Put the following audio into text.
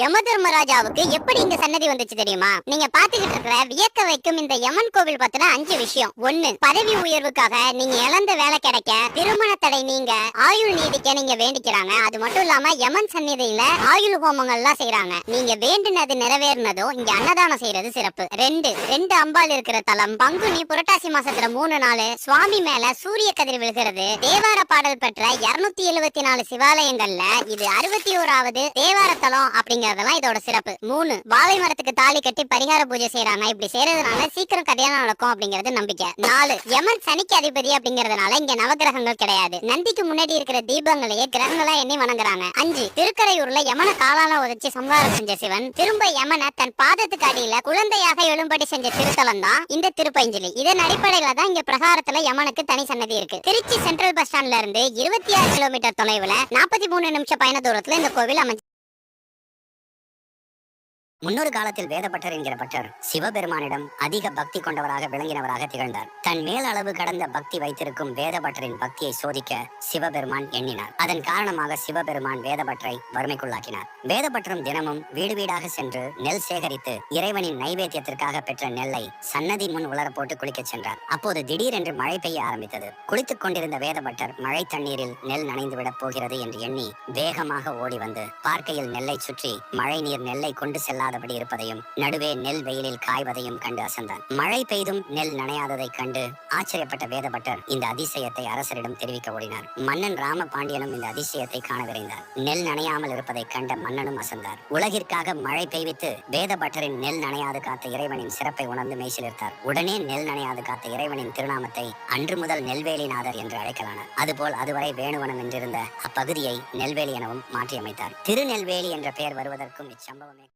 யம தர்மராஜாவுக்கு எப்படி இங்க சன்னதி வந்துச்சு தெரியுமா? நீங்க பாத்துக்கிட்டு இருக்கிற வியக்க வைக்கும் இந்த யமன் கோவில் பத்தின அஞ்சு விஷயம். ஒண்ணு பதவி உயர்வுக்காக நீங்க இழந்த வேலை கிடைக்க திருமண தடை நீங்க ஆயுள் நீதிக்க நீங்க வேண்டிக்கிறாங்க. அது மட்டும் இல்லாம யமன் சந்நிதியில ஆயுள் ஹோமங்கள் எல்லாம் செய்யறாங்க நீங்க வேண்டினது நிறைவேறினதும் இங்க அன்னதானம் செய்யறது சிறப்பு. ரெண்டு ரெண்டு அம்பாள் இருக்கிற தலம் பங்குனி புரட்டாசி மாசத்துல மூணு நாள் சுவாமி மேல சூரிய கதிர் விழுகிறது. தேவார பாடல் பெற்ற இருநூத்தி எழுபத்தி நாலு சிவாலயங்கள்ல இது அறுபத்தி ஓராவது தேவார தலம் அப்படிங்க அப்படிங்கறதெல்லாம் இதோட சிறப்பு. மூணு வாழை மரத்துக்கு தாலி கட்டி பரிகார பூஜை செய்யறாங்க இப்படி செய்யறதுனால சீக்கிரம் கல்யாணம் நடக்கும் அப்படிங்கறது நம்பிக்கை. நாலு யமன் சனிக்கு அதிபதி அப்படிங்கறதுனால இங்க நவகிரகங்கள் கிடையாது. நந்திக்கு முன்னாடி இருக்கிற தீபங்களையே கிரகங்களா எண்ணி வணங்குறாங்க. அஞ்சு திருக்கரையூர்ல யமன காலால உதச்சி சம்ஹாரம் செஞ்ச சிவன் திரும்ப யமன தன் பாதத்துக்கு அடியில குழந்தையாக எழும்படி செஞ்ச திருத்தலம் தான் இந்த திருப்பஞ்சலி. இதன் அடிப்படையில தான் இங்க பிரகாரத்துல யமனுக்கு தனி சன்னதி இருக்கு. திருச்சி சென்ட்ரல் பஸ் ஸ்டாண்ட்ல இருந்து இருபத்தி ஆறு கிலோமீட்டர் தொலைவுல நாற்பத்தி மூணு நிமிஷம் பயண தூரத்துல இந்த கோவில் அமைஞ்சு முன்னொரு காலத்தில் வேதபட்டர் என்கிற பட்டர் சிவபெருமானிடம் அதிக பக்தி கொண்டவராக விளங்கினவராக திகழ்ந்தார். தன் மேல் அளவு கடந்த பக்தி வைத்திருக்கும் வேதபட்டரின் பக்தியை சோதிக்க சிவபெருமான் எண்ணினார். அதன் காரணமாக சிவபெருமான் வேதபட்டரை வறுமைக்குள்ளாக்கினார். வேதபட்டரும் தினமும் வீடு வீடாக சென்று நெல் சேகரித்து இறைவனின் நைவேத்தியத்திற்காக பெற்ற நெல்லை சன்னதி முன் உலர போட்டு குளிக்கச் சென்றார். அப்போது திடீரென்று மழை பெய்ய ஆரம்பித்தது. குளித்துக் கொண்டிருந்த வேதபட்டர் மழை தண்ணீரில் நெல் நனைந்து விடப் போகிறது என்று எண்ணி வேகமாக ஓடி வந்து பார்க்கையில் நெல்லை சுற்றி மழை நீர் நெல்லை கொண்டு நனையாதபடி இருப்பதையும் நடுவே நெல் வெயிலில் காய்வதையும் கண்டு அசந்தான். மழை பெய்தும் நெல் நனையாததைக் கண்டு ஆச்சரியப்பட்ட வேதபட்டர் இந்த அதிசயத்தை அரசரிடம் தெரிவிக்க ஓடினார். மன்னன் ராமபாண்டியனும் இந்த அதிசயத்தை காண விரைந்தார். நெல் நனையாமல் இருப்பதைக் கண்ட மன்னனும் அசந்தார். உலகிற்காக மழை பெய்வித்து வேதபட்டரின் நெல் நனையாது காத்த இறைவனின் சிறப்பை உணர்ந்து மெய்சிலிருத்தார் உடனே நெல் நனையாது காத்த இறைவனின் திருநாமத்தை அன்று முதல் நெல்வேலிநாதர் என்று அழைக்கலானார். அதுபோல் அதுவரை வேணுவனம் என்றிருந்த அப்பகுதியை நெல்வேலி எனவும் மாற்றியமைத்தார். திருநெல்வேலி என்ற பெயர் வருவதற்கும் இச்சம்பவமே